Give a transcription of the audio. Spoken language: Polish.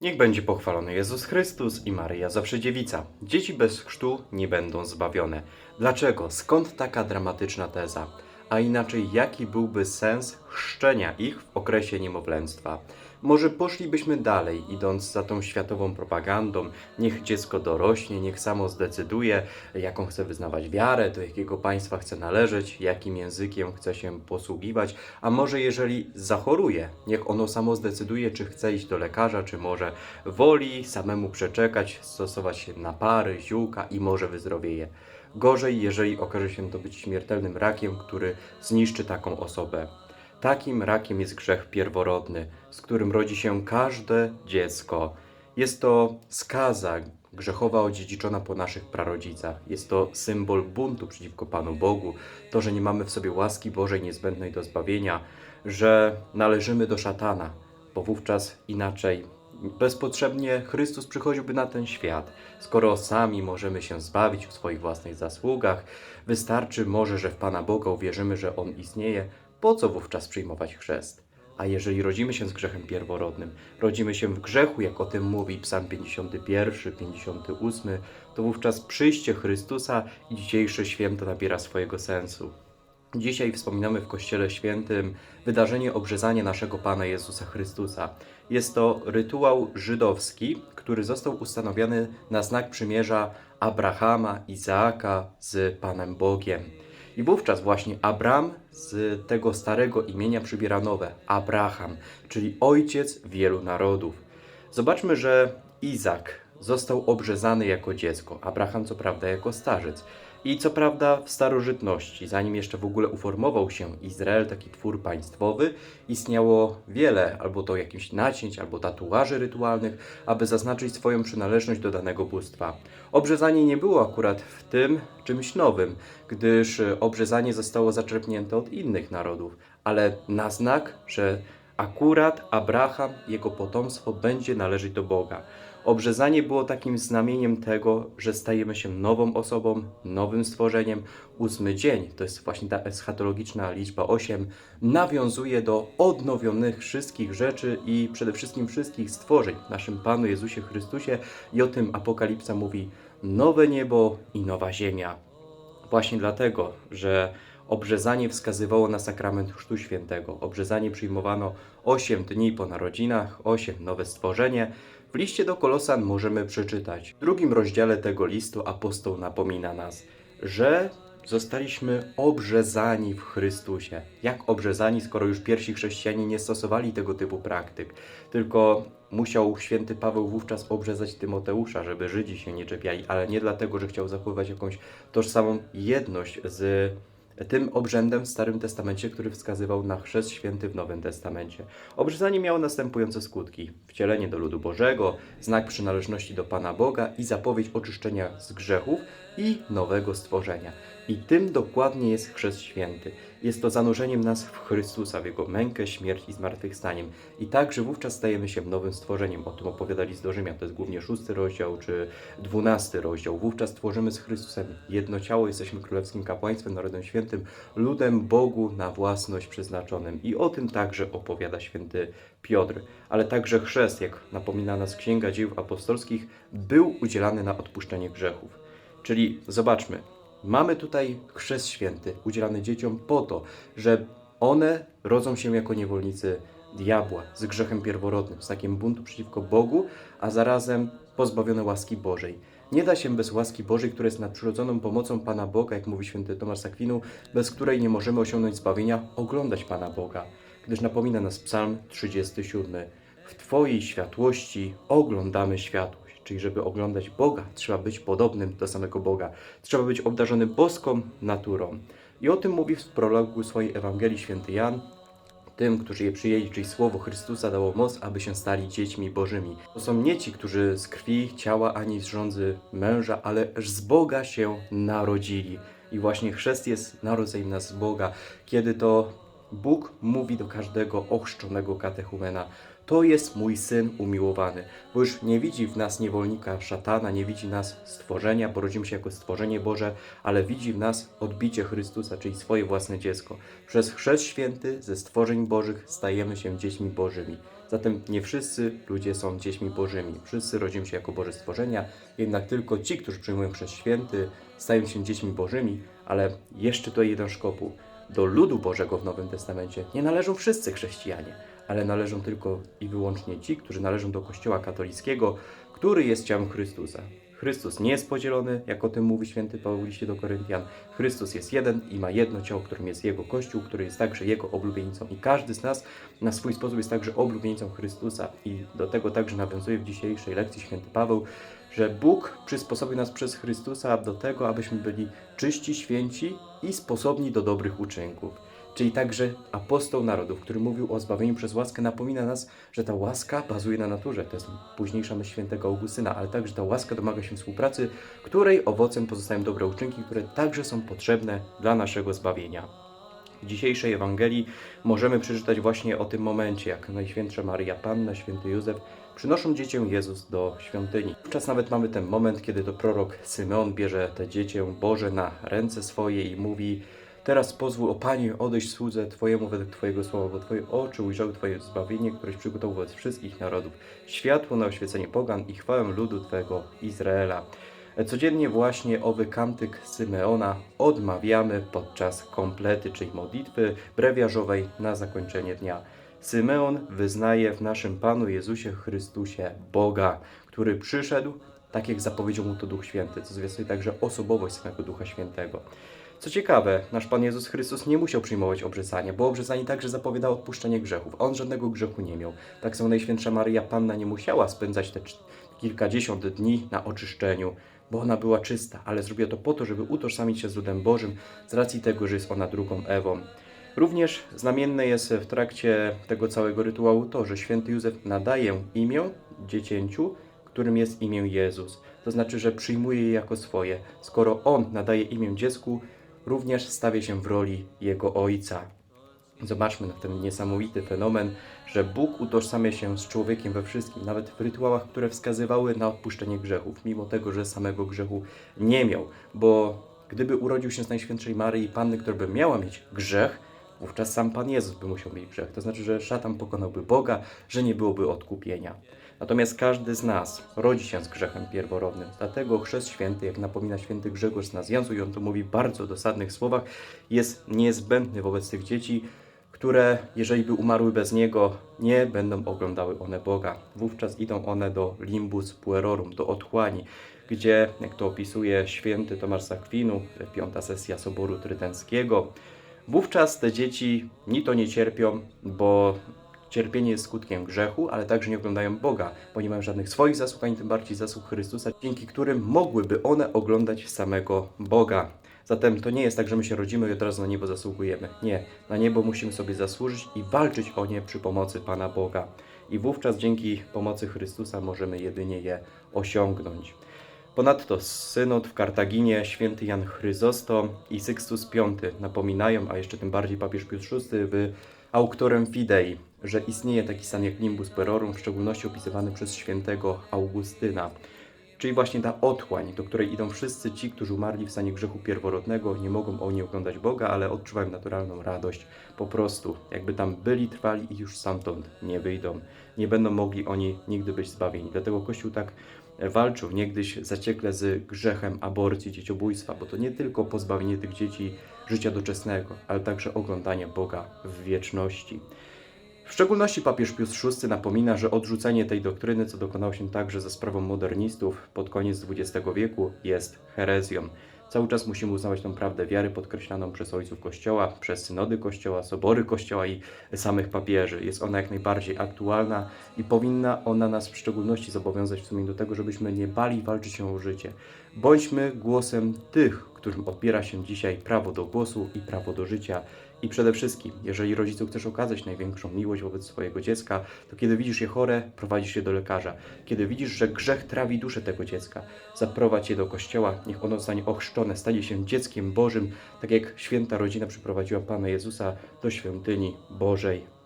Niech będzie pochwalony Jezus Chrystus i Maryja zawsze dziewica. Dzieci bez chrztu nie będą zbawione. Dlaczego? Skąd taka dramatyczna teza? A inaczej, jaki byłby sens chrzczenia ich w okresie niemowlęctwa? Może poszlibyśmy dalej, idąc za tą światową propagandą. Niech dziecko dorośnie, niech samo zdecyduje, jaką chce wyznawać wiarę, do jakiego państwa chce należeć, jakim językiem chce się posługiwać. A może jeżeli zachoruje, niech ono samo zdecyduje, czy chce iść do lekarza, czy może woli samemu przeczekać, stosować się na pary, ziółka i może wyzdrowieje. Gorzej, jeżeli okaże się to być śmiertelnym rakiem, który zniszczy taką osobę. Takim rakiem jest grzech pierworodny, z którym rodzi się każde dziecko. Jest to skaza grzechowa odziedziczona po naszych prarodzicach. Jest to symbol buntu przeciwko Panu Bogu, to, że nie mamy w sobie łaski Bożej niezbędnej do zbawienia, że należymy do szatana, bo wówczas inaczej bezpotrzebnie Chrystus przychodziłby na ten świat. Skoro sami możemy się zbawić w swoich własnych zasługach, wystarczy może, że w Pana Boga uwierzymy, że On istnieje, po co wówczas przyjmować chrzest? A jeżeli rodzimy się z grzechem pierworodnym, rodzimy się w grzechu, jak o tym mówi Psalm 51, 58, to wówczas przyjście Chrystusa i dzisiejsze święto nabiera swojego sensu. Dzisiaj wspominamy w Kościele Świętym wydarzenie obrzezania naszego Pana Jezusa Chrystusa. Jest to rytuał żydowski, który został ustanowiony na znak przymierza Abrahama, Izaaka z Panem Bogiem. I wówczas właśnie Abram z tego starego imienia przybiera nowe Abraham, czyli ojciec wielu narodów. Zobaczmy, że Izak został obrzezany jako dziecko, Abraham co prawda jako starzec. I co prawda w starożytności, zanim jeszcze w ogóle uformował się Izrael, taki twór państwowy, istniało wiele albo to jakichś nacięć, albo tatuaży rytualnych, aby zaznaczyć swoją przynależność do danego bóstwa. Obrzezanie nie było akurat w tym czymś nowym, gdyż e, obrzezanie zostało zaczerpnięte od innych narodów, ale na znak, że akurat Abraham, jego potomstwo będzie należeć do Boga. Obrzezanie było takim znamieniem tego, że stajemy się nową osobą, nowym stworzeniem. Ósmy dzień, to jest właśnie ta eschatologiczna liczba 8, nawiązuje do odnowionych wszystkich rzeczy i przede wszystkim wszystkich stworzeń naszym Panu Jezusie Chrystusie i o tym Apokalipsa mówi nowe niebo i nowa ziemia. Właśnie dlatego, że obrzezanie wskazywało na sakrament Chrztu Świętego. Obrzezanie przyjmowano 8 dni po narodzinach, 8 nowe stworzenie. W liście do Kolosan możemy przeczytać. W drugim rozdziale tego listu apostoł napomina nas, że zostaliśmy obrzezani w Chrystusie. Jak obrzezani, skoro już pierwsi chrześcijanie nie stosowali tego typu praktyk, tylko musiał święty Paweł wówczas obrzezać Tymoteusza, żeby Żydzi się nie czepiali, ale nie dlatego, że chciał zachowywać jakąś tożsamą jedność z tym obrzędem w Starym Testamencie, który wskazywał na chrzest święty w Nowym Testamencie. Obrzezanie miało następujące skutki: wcielenie do ludu Bożego, znak przynależności do Pana Boga i zapowiedź oczyszczenia z grzechów i nowego stworzenia. I tym dokładnie jest chrzest święty. Jest to zanurzeniem nas w Chrystusa, w Jego mękę, śmierć i zmartwychwstaniem. I także wówczas stajemy się nowym stworzeniem. O tym opowiadali z Rzymian. To jest głównie szósty rozdział czy dwunasty rozdział. Wówczas tworzymy z Chrystusem jedno ciało, jesteśmy królewskim kapłaństwem, narodem świętym, ludem Bogu na własność przeznaczonym. I o tym także opowiada święty Piotr. Ale także chrzest, jak napomina nas Księga Dzieł Apostolskich, był udzielany na odpuszczenie grzechów. Czyli zobaczmy, mamy tutaj chrzest święty udzielany dzieciom po to, że one rodzą się jako niewolnicy diabła z grzechem pierworodnym, z takim buntu przeciwko Bogu, a zarazem pozbawione łaski Bożej. Nie da się bez łaski Bożej, która jest nadprzyrodzoną pomocą Pana Boga, jak mówi święty Tomasz z Akwinu, bez której nie możemy osiągnąć zbawienia, oglądać Pana Boga. Gdyż napomina nas Psalm 37. W Twojej światłości oglądamy światłość. Czyli żeby oglądać Boga, trzeba być podobnym do samego Boga. Trzeba być obdarzonym boską naturą. I o tym mówi w prologu swojej Ewangelii święty Jan, tym, którzy je przyjęli, czyli Słowo Chrystusa dało moc, aby się stali dziećmi Bożymi. To są nie ci, którzy z krwi, ciała, ani z rządzy męża, ale z Boga się narodzili. I właśnie chrzest jest narodzeniem nas z Boga, kiedy to Bóg mówi do każdego ochrzczonego katechumena, to jest mój syn umiłowany, bo już nie widzi w nas niewolnika szatana, nie widzi nas stworzenia, bo rodzimy się jako stworzenie Boże, ale widzi w nas odbicie Chrystusa, czyli swoje własne dziecko. Przez chrzest święty ze stworzeń Bożych stajemy się dziećmi Bożymi. Zatem nie wszyscy ludzie są dziećmi Bożymi. Wszyscy rodzimy się jako Boże stworzenia, jednak tylko ci, którzy przyjmują przez święty, stają się dziećmi Bożymi, ale jeszcze to jeden szkopuł. Do ludu Bożego w Nowym Testamencie nie należą wszyscy chrześcijanie, ale należą tylko i wyłącznie ci, którzy należą do Kościoła katolickiego, który jest ciałem Chrystusa. Chrystus nie jest podzielony, jak o tym mówi święty Paweł liście do Koryntian. Chrystus jest jeden i ma jedno ciało, którym jest Jego Kościół, który jest także Jego oblubienicą. I każdy z nas na swój sposób jest także oblubienicą Chrystusa. I do tego także nawiązuje w dzisiejszej lekcji święty Paweł, że Bóg przysposobił nas przez Chrystusa do tego, abyśmy byli czyści, święci i sposobni do dobrych uczynków. Czyli także apostoł narodów, który mówił o zbawieniu przez łaskę, napomina nas, że ta łaska bazuje na naturze. To jest późniejsza myśl świętego Augustyna, ale także ta łaska domaga się współpracy, której owocem pozostają dobre uczynki, które także są potrzebne dla naszego zbawienia. W dzisiejszej Ewangelii możemy przeczytać właśnie o tym momencie, jak Najświętsza Maria Panna, Święty Józef przynoszą dziecię Jezus do świątyni. Wówczas nawet mamy ten moment, kiedy to prorok Symeon bierze te dziecię Boże na ręce swoje i mówi Teraz pozwól, o Panie, odejść słudze Twojemu według Twojego słowa, bo Twoje oczy ujrzały Twoje zbawienie, któreś przygotował wobec wszystkich narodów, światło na oświecenie pogan i chwałę ludu Twego Izraela. Codziennie właśnie owy kantyk Symeona odmawiamy podczas komplety, czyli modlitwy brewiarzowej na zakończenie dnia. Symeon wyznaje w naszym Panu Jezusie Chrystusie Boga, który przyszedł, tak jak zapowiedział mu to Duch Święty, co zwiastuje także osobowość samego Ducha Świętego. Co ciekawe, nasz Pan Jezus Chrystus nie musiał przyjmować obrzezania, bo obrzezanie także zapowiadało odpuszczenie grzechów. On żadnego grzechu nie miał. Tak samo Najświętsza Maryja Panna nie musiała spędzać te kilkadziesiąt dni na oczyszczeniu, bo ona była czysta, ale zrobiła to po to, żeby utożsamić się z ludem Bożym z racji tego, że jest ona drugą Ewą. Również znamienne jest w trakcie tego całego rytuału to, że święty Józef nadaje imię dziecięciu, którym jest imię Jezus. To znaczy, że przyjmuje je jako swoje. Skoro on nadaje imię dziecku, również stawia się w roli jego ojca. Zobaczmy na ten niesamowity fenomen, że Bóg utożsamia się z człowiekiem we wszystkim, nawet w rytuałach, które wskazywały na odpuszczenie grzechów, mimo tego, że samego grzechu nie miał. Bo gdyby urodził się z Najświętszej Maryi Panny, która by miała mieć grzech, wówczas sam Pan Jezus by musiał mieć grzech. To znaczy, że szatan pokonałby Boga, że nie byłoby odkupienia. Natomiast każdy z nas rodzi się z grzechem pierworodnym. Dlatego chrzest święty, jak napomina święty Grzegorz z Nazjanzu i on to mówi w bardzo dosadnych słowach, jest niezbędny wobec tych dzieci, które, jeżeli by umarły bez niego, nie będą oglądały one Boga. Wówczas idą one do limbus puerorum, do otchłani, gdzie, jak to opisuje święty Tomasz z Akwinu, piąta sesja Soboru Trydenckiego, wówczas te dzieci ni to nie cierpią, bo cierpienie jest skutkiem grzechu, ale także nie oglądają Boga, bo nie mają żadnych swoich zasług, ani tym bardziej zasług Chrystusa, dzięki którym mogłyby one oglądać samego Boga. Zatem to nie jest tak, że my się rodzimy i od razu na niebo zasługujemy. Nie, na niebo musimy sobie zasłużyć i walczyć o nie przy pomocy Pana Boga. I wówczas dzięki pomocy Chrystusa możemy jedynie je osiągnąć. Ponadto synod w Kartaginie, święty Jan Chryzostom i Sykstus V napominają, a jeszcze tym bardziej papież Pius VI w Auctorem Fidei, że istnieje taki stan jak limbus perorum, w szczególności opisywany przez świętego Augustyna. Czyli właśnie ta otchłań, do której idą wszyscy ci, którzy umarli w stanie grzechu pierworodnego, nie mogą oni oglądać Boga, ale odczuwają naturalną radość. Po prostu, jakby tam byli, trwali i już stamtąd nie wyjdą. Nie będą mogli oni nigdy być zbawieni. Dlatego Kościół tak walczył niegdyś zaciekle z grzechem aborcji, dzieciobójstwa, bo to nie tylko pozbawienie tych dzieci życia doczesnego, ale także oglądania Boga w wieczności. W szczególności papież Pius VI napomina, że odrzucenie tej doktryny, co dokonało się także za sprawą modernistów pod koniec XX wieku, jest herezją. Cały czas musimy uznawać tę prawdę wiary podkreślaną przez ojców Kościoła, przez synody Kościoła, sobory Kościoła i samych papieży. Jest ona jak najbardziej aktualna i powinna ona nas w szczególności zobowiązać w sumie do tego, żebyśmy nie bali walczyć o życie. Bądźmy głosem tych, którym odbiera się dzisiaj prawo do głosu i prawo do życia. I przede wszystkim, jeżeli rodzicu chcesz okazać największą miłość wobec swojego dziecka, to kiedy widzisz je chore, prowadzisz je do lekarza. Kiedy widzisz, że grzech trawi duszę tego dziecka, zaprowadź je do kościoła, niech ono zostanie ochrzczone, stanie się dzieckiem Bożym, tak jak święta rodzina przyprowadziła Pana Jezusa do świątyni Bożej.